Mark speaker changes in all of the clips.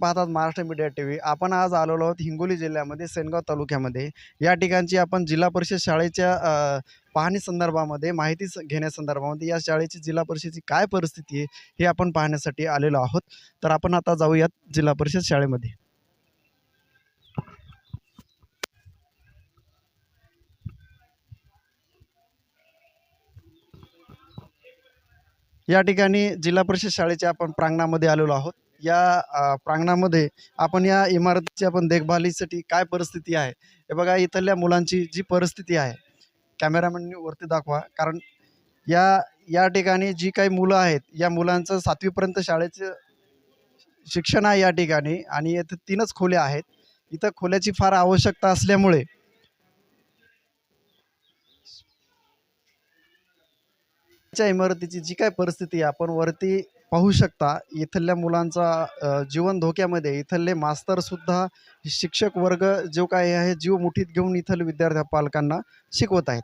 Speaker 1: पाहतात Maharashtra media T V आपण आज आलेलो आहोत हिंगोली जिल्ह्यामध्ये सेनगाव तालुक्यामध्ये. या ठिकाणची आपण जिल्हा परिषद शाळेच्या पाहणी संदर्भामध्ये माहिती घेण्यासंदर्भामध्ये या शाळेची जिल्हा परिषदेची काय परिस्थिती आहे हे आपण पाहण्यासाठी आलेलो आहोत. तर आपण आता जाऊयात जिल्हा परिषद शाळेमध्ये. या ठिकाणी जिल्हा परिषद शाळेच्या आपण प्रांगणामध्ये आलेलो आहोत. या प्रांगणामध्ये आपण या इमारतीची आपण देखभालीसाठी काय परिस्थिती आहे? हे बघा इथल्या मुलांची जी परिस्थिती आहे कॅमेरामॅननी वरती दाखवा. कारण या या ठिकाणी जी काही मुलं आहेत या मुलांचं सातवीपर्यंत शाळेचं शिक्षण आहे या ठिकाणी आणि इथं तीनच खोल्या आहेत. इथं खोल्याची फार आवश्यकता असल्यामुळे च्या इमारतीची जी काय परिस्थिती आहे आपण वरती पाहू शकता इथल्या मुलांचा जीवन धोक्यामध्ये इथले मास्तरसुद्धा शिक्षक वर्ग जो काही आहे जीव मुठीत घेऊन इथले विद्यार्थ्या पालकांना शिकवत आहेत.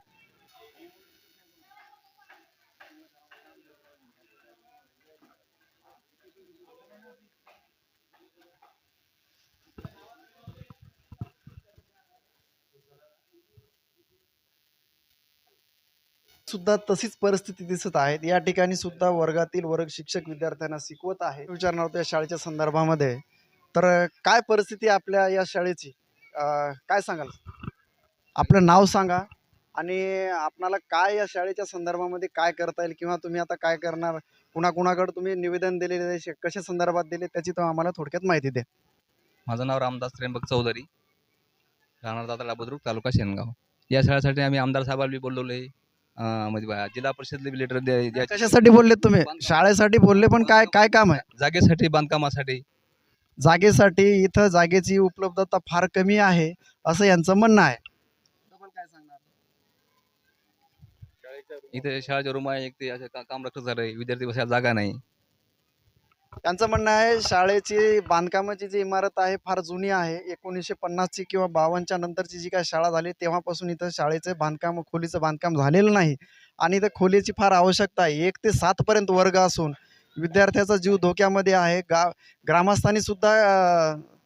Speaker 1: सुद्धा तशीच परिस्थिती दिसत आहेत. या ठिकाणी सुद्धा वर्गातील वर्ग शिक्षक विद्यार्थ्यांना शिकवत आहे विचारणार होतो या शाळेच्या संदर्भामध्ये. तर काय परिस्थिती आपल्या या शाळेची? काय सांगाल? आपलं नाव सांगा. आणि आपणाला काय या शाळेच्या संदर्भामध्ये काय करता येईल किंवा तुम्ही आता काय करणार? कुणा कुणाकडे तुम्ही निवेदन दिलेले कशा संदर्भात दिले? त्याची तर आम्हाला थोडक्यात माहिती द्या.
Speaker 2: माझं नाव रामदास त्र्यंबक चौधरी. राहणार दादा बुद्रुक तालुका शेनगाव. या शाळेसाठी आम्ही आमदार साहेबांनी बोलवले. म्हणजे बा- जिल्हा परिषद लेटर
Speaker 1: कशासाठी बोलले तुम्ही? शाळेसाठी बोलले पण काय काय काम आहे?
Speaker 2: जागेसाठी बांधकामासाठी.
Speaker 1: जागेसाठी इथं जागेची उपलब्धता फार कमी आहे असं यांचं म्हणणं आहे.
Speaker 2: इथे शाळेचे रूम आहे एक ते असे का- काम रक्षक झालंय. विद्यार्थी बसायला जागा नाही.
Speaker 1: त्यांचं म्हणणं आहे शाळेची बांधकामाची जी इमारत आहे फार जुनी आहे. एकोणीसशे पन्नासची किंवा बावनच्या नंतरची जी काय शाळा झाली तेव्हापासून इथं शाळेचं बांधकाम खोलीचं बांधकाम झालेलं नाही. आणि इथं खोलीची फार आवश्यकता आहे. एक ते सातपर्यंत वर्ग असून विद्यार्थ्याचा जीव धोक्यामध्ये आहे. गा ग्रामस्थांनी सुद्धा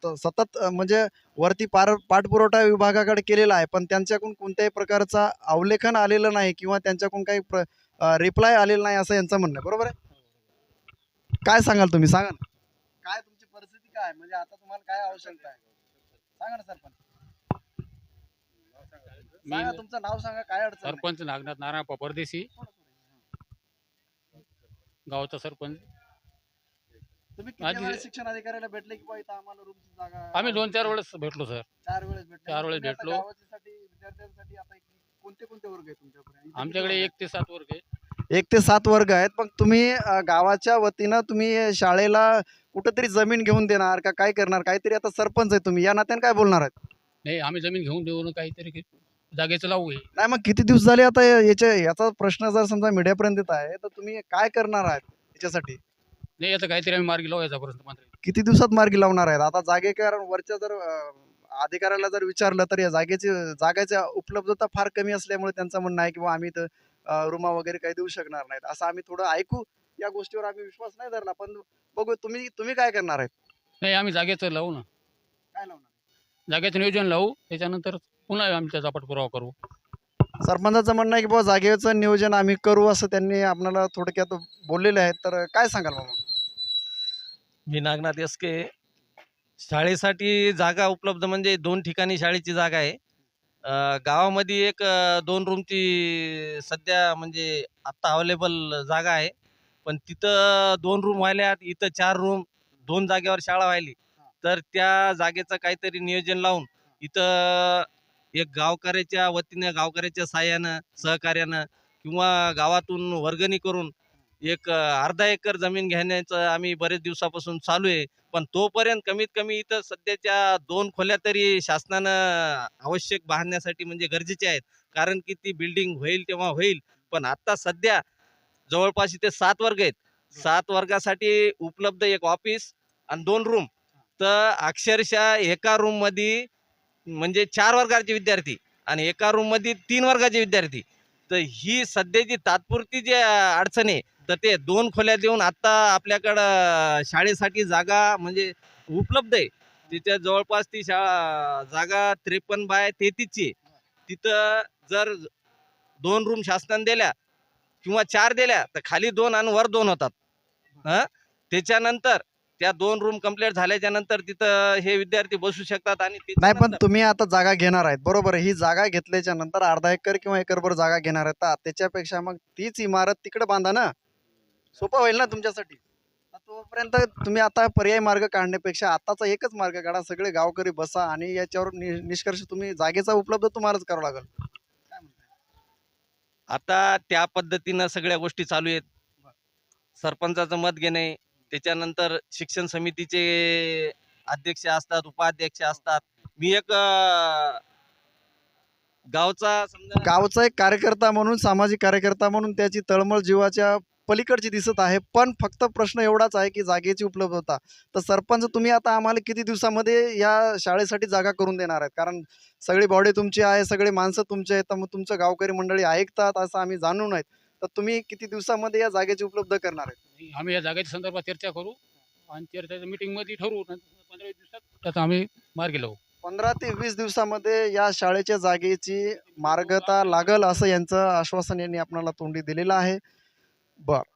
Speaker 1: त- सतत म्हणजे वरती पार पाठपुरवठा विभागाकडे केलेला आहे. पण त्यांच्याकडून कोणत्याही प्रकारचा अवलेखन आलेलं नाही किंवा त्यांच्याकडून काही प्र रिप्लाय आलेला नाही असं यांचं म्हणणं बरोबर आहे? काय सांगाल तुम्ही? सांगा ना. काय तुमची परिस्थिती काय? म्हणजे आता तुम्हाला काय आवश्यकता आहे? सांगा ना सरपंच. सांगा
Speaker 3: मी
Speaker 1: तुमचं नाव सांगा काय अडचण आहे?
Speaker 3: सरपंच नागनाथ नारायण परदेशी गावचा सरपंच.
Speaker 1: तुम्ही किती
Speaker 3: माझी-
Speaker 1: वेळेस शिक्षण अधिकाऱ्याला भेटले की बुवा इथं आम्हाला रूमची जागा
Speaker 3: आम्ही दोन चार वेळेस भेटलो सर.
Speaker 1: चार वेळेस भेटले.
Speaker 3: चार वेळेस
Speaker 1: तुम्ही आता
Speaker 3: भेटलो.
Speaker 1: गावाच्यासाठी विद्यार्थ्यांसाठी आता एक- कोणते कोणते वर्ग आहेत तुमच्याकडे? किती
Speaker 3: आमच्याकडे
Speaker 1: वर्ग
Speaker 3: एक ते सात वर्ग आहे.
Speaker 1: आहेत? एक ते सात वर्ग आहेत. पण तुम्ही गावाच्या वतीनं तुम्ही शाळेला कुठंतरी जमीन घेऊन देणार का काय करणार? काहीतरी आता सरपंच आहे तुम्ही. या नात्याने काय बोलणार आहेत?
Speaker 3: नाही आम्ही जमीन घेऊन देऊ काहीतरी जागेचं लावू
Speaker 1: नाही मग किती दिवस झाले आता याच्या याचा प्रश्न जर समजा मीडियापर्यंत येत आहे तर तुम्ही काय करणार आहात याच्यासाठी?
Speaker 3: नाही आता काहीतरी आम्ही मार्गी लावू याच्यापर्यंत मात्र.
Speaker 1: किती दिवसात मार्गी लावणार आहेत? आता जागेकर वरच्या जर अधिकाऱ्याला जर विचारलं तर या जागेची जागेची उपलब्धता फार कमी असल्यामुळे त्यांचं म्हणणं आहे की बुवा आम्ही इथं रुमा वगैरे काही देऊ शकणार नाहीत. असं आम्ही थोडं ऐकू या गोष्टीवर आम्ही विश्वास नाही धरला. पण बघू तुम्ही तुम्ही काय करणार आहेत?
Speaker 3: नाही आम्ही जागेचं लावू ना.
Speaker 1: काय लावणार
Speaker 3: जागेचं नियोजन लावू त्याच्यानंतर पुन्हा आम्ही त्याचा पाठपुरावा करू.
Speaker 1: सरपंचाचं म्हणणं आहे की बुवा जागेचं नियोजन आम्ही करू असं त्यांनी आपल्याला थोडक्यात बोललेले आहेत. तर काय सांगाल बाबा?
Speaker 4: मी नागनाथ एसके शाळेसाठी जागा उपलब्ध म्हणजे दोन ठिकाणी शाळेची जागा आहे. गावामध्ये एक दोन रूमची सध्या म्हणजे आत्ता अवेलेबल जागा आहे. पण तिथं दोन रूम व्हायल्यात इथं चार रूम दोन जागेवर शाळा व्हायली. तर त्या जागेचं काहीतरी नियोजन लावून इथं एक गावकऱ्याच्या वतीनं गावकऱ्याच्या साह्यानं सहकार्यानं किंवा गावातून वर्गणी करून एक अर्धा एकर जमीन घेण्याचं आम्ही बरेच दिवसापासून चालू आहे. पण तोपर्यंत कमीत कमी इथं सध्याच्या दोन खोल्या तरी शासनानं आवश्यक बांधण्यासाठी म्हणजे गरजेचे आहेत. कारण की ती बिल्डिंग होईल तेव्हा होईल. पण आता सध्या जवळपास इथे सात वर्ग आहेत. सात वर्गासाठी उपलब्ध एक ऑफिस आणि दोन रूम. तर अक्षरशः एका रूममध्ये म्हणजे चार वर्गाचे विद्यार्थी आणि एका रूममध्ये तीन वर्गाचे विद्यार्थी. तर ही सध्याची तात्पुरती जी अडचण आहे तर ते दोन खोल्या देऊन आत्ता आपल्याकडं शाळेसाठी जागा म्हणजे उपलब्ध आहे. तिच्या जवळपास ती शाळा जागा त्रेपन्न बाय तेहतीसची तिथं जर दोन रूम शासनाने दिल्या किंवा चार दिल्या तर खाली दोन आणि वर दोन होतात. हा? त्याच्यानंतर त्या दोन रूम कंप्लीट झाल्याच्यानंतर तिथं हे विद्यार्थी बसू शकतात आणि
Speaker 1: नाही पण तुम्ही आता जागा घेणार आहेत. बरोबर. ही जागा घेतल्याच्या नंतर अर्धा एकर किंवा एकरभर जागा घेणार आहेत. त्याच्यापेक्षा मग तीच इमारत तिकडे बांधा ना. सोपं होईल ना तुमच्यासाठी? तोपर्यंत तुम्ही आता पर्याय मार्ग काढण्यापेक्षा आताचा एकच मार्ग काढा. सगळे गावकरी बसा आणि याच्यावर नि- निष्कर्ष तुम्ही जागेचा उपलब्ध तुम्हालाच करावं लागेल?
Speaker 4: आता त्या पद्धतीनं सगळ्या गोष्टी चालू आहेत. सरपंचाचं मत घेणे त्याच्यानंतर शिक्षण समितीचे अध्यक्ष असतात उपाध्यक्ष असतात. मी एक अं, गावचा समजा
Speaker 1: गावचा एक कार्यकर्ता म्हणून सामाजिक कार्यकर्ता म्हणून त्याची तळमळ जीवाच्या पलीकडची दिसत आहे. पण फक्त प्रश्न एवढाच आहे की जागेची उपलब्धता. तर सरपंच तुम्ही आता आम्हाला किती दिवसामध्ये या शाळेसाठी जागा करून देणार आहेत? कारण सगळी बॉडी तुमची आहे सगळे माणसं तुमचे आहेत तर मग तुमचं गावकरी मंडळी ऐकतात असं आम्ही जाणून आहेत. तर तुम्ही किती दिवसामध्ये या जागेची उपलब्ध करणार आहेत?
Speaker 3: आम्ही या जागेच्या संदर्भात चर्चा करू आणि चर्चेच्या मीटिंगमध्ये ठरवू. पंधरा वीस दिवसात त्याचा आम्ही मार्गी लावू
Speaker 1: पंधरा ते वीस दिवसामध्ये या शाळेच्या जागेची मार्गता लागल असं यांचं आश्वासन यांनी आपल्याला तोंडी दिलेलं आहे. But.